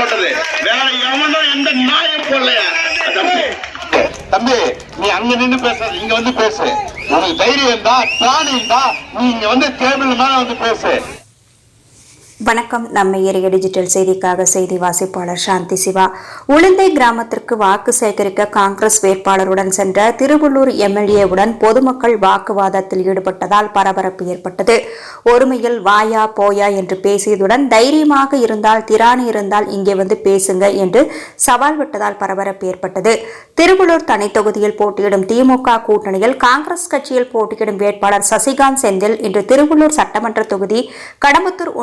போட்டது. வேற எவனும் எந்த நாயும் போடலையா. தம்பி. தம்பி நீ அங்க நின்னு பேசுற இங்க வந்து பேசு. உனக்கு தைரியம் இருந்தா திராணி இருந்தா நீ இங்க வந்து டேபிள் மேல வந்து பேசு. வணக்கம். நம்ம ஏரிய டிஜிட்டல் செய்திக்காக செய்தி வாசிப்பாளர் சாந்தி சிவா. உளுந்தை கிராமத்திற்கு வாக்கு சேகரிக்க காங்கிரஸ் வேட்பாளருடன் சென்ற திருவள்ளூர் எம்எல்ஏவுடன் பொதுமக்கள் வாக்குவாதத்தில் ஈடுபட்டதால் பரபரப்பு ஏற்பட்டது. ஒருமையில் வாயா போயா என்று பேசியதுடன் தைரியமாக இருந்தால் திராணி இருந்தால் இங்கே வந்து பேசுங்க என்று சவால் விட்டதால் பரபரப்பு ஏற்பட்டது. திருவள்ளூர் தனி தொகுதியில் போட்டியிடும் திமுக கூட்டணியில் காங்கிரஸ் கட்சியில் போட்டியிடும் வேட்பாளர் சசிகாந்த் செந்தில் இன்று திருவள்ளூர் சட்டமன்ற தொகுதி கடம்பத்தூர்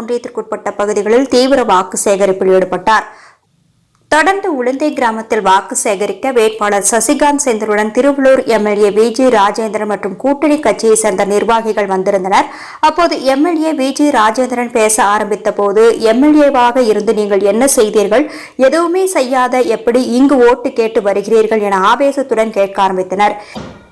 உட்பட்ட பகுதிகளில் தீவிர வாக்கு சேகரிப்பில் ஈடுபட்டார். தொடர்ந்து உளுந்தை கிராமத்தில் வாக்கு சேகரிக்க வேட்பாளர் Sasikanth செந்திலுடன் Thiruvallur MLA V G Rajendran மற்றும் கூட்டணி கட்சியை சேர்ந்த நிர்வாகிகள் வந்திருந்தனர். அப்போது எம்எல்ஏ வி ஜி ராஜேந்திரன் பேச ஆரம்பித்த போது எம்எல்ஏவாக இருந்து நீங்கள் என்ன செய்தீர்கள்? எதுவுமே செய்யாத எப்படி இங்கு ஓட்டு கேட்டு வருகிறீர்கள் என ஆவேசத்துடன் கேட்க ஆரம்பித்தனர்.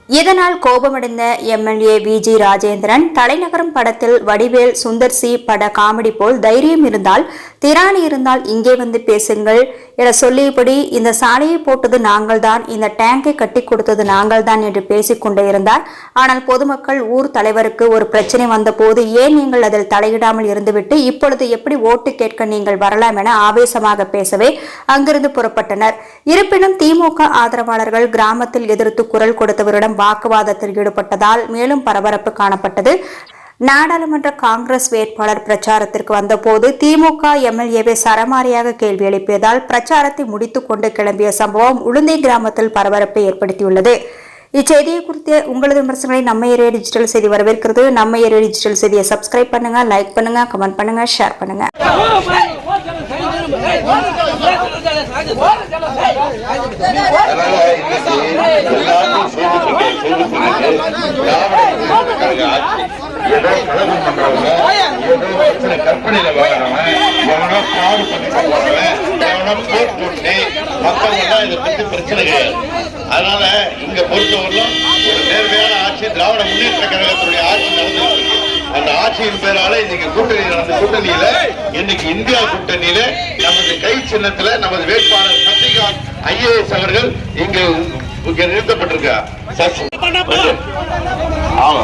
இதனால் கோபமடைந்த MLA V G Rajendran? Thalainagaram படத்தில் வடிவேல் சுந்தர் சி பட காமெடி போல் தைரியம் இருந்தால் திராணி இருந்தால் இங்கே வந்து பேசுங்கள் என சொல்லியபடி இந்த சாலையை போட்டது நாங்கள்தான் இந்த டேங்கை கட்டி கொடுத்தது நாங்கள்தான் என்று பேசிக் கொண்டே இருந்தார். ஆனால் பொதுமக்கள் ஊர் தலைவருக்கு ஒரு பிரச்சனை வந்தபோது ஏன் நீங்கள் அதில் தலையிடாமல் இருந்துவிட்டு இப்பொழுது எப்படி ஓட்டு கேட்க நீங்கள் வரலாம் என ஆவேசமாக பேசவே அங்கிருந்து புறப்பட்டனர். இருப்பினும் திமுக ஆதரவாளர்கள் கிராமத்தில் எதிர்த்து குரல் கொடுத்தவரிடம் வாக்குவாதத்தில் ஈடுபட்டதால் மேலும் பரபரப்பு காணப்பட்டது. நாடாளுமன்ற காங்கிரஸ் வேட்பாளர் பிரச்சாரத்திற்கு வந்தபோது திமுக எம்எல்ஏவை சரமாரியாக கேள்வி எழுப்பியதால் பிரச்சாரத்தை முடித்துக் கொண்டு கிளம்பிய சம்பவம் உளுந்தை கிராமத்தில் பரபரப்பை ஏற்படுத்தியுள்ளது இச்செய்தியை குறித்த உங்களது விமர்சனங்களை நம்ம ஏரியா டிஜிட்டல் செய்தி வரவேற்கிறது நம்ம ஏரியா டிஜிட்டல் செய்தியை சப்ஸ்கிரைப் பண்ணுங்க லைக் பண்ணுங்க கமெண்ட் பண்ணுங்க ஷேர் பண்ணுங்க ஏதோ கலகம் பண்றவங்க ஏதோ பிரச்சனை கற்பனையில வாழறவன் எவனோ காடு பண்ணி போறவன் எவனோ போட் போட்டு எல்லாம் இதை பத்தி பிரச்சனை கிடையாது அதனால இங்க பொறுத்தவரையிலும் ஒரு நேர்மையான ஆட்சி திராவிட முன்னேற்ற கழகத்துடைய ஆட்சி நடந்துட்டு இருக்கு அந்த ஆட்சியின் பேரால இன்னைக்கு கூட்டணி நடந்த கூட்டணியில இன்னைக்கு இந்தியா கூட்டணியில நமது கை சின்னத்துல நமது வேட்பாளர் சசிகாந்த் ஐஏஎஸ் அவர்கள் இங்கு இங்க நிறுத்தப்பட்டிருக்கார் ஆமா.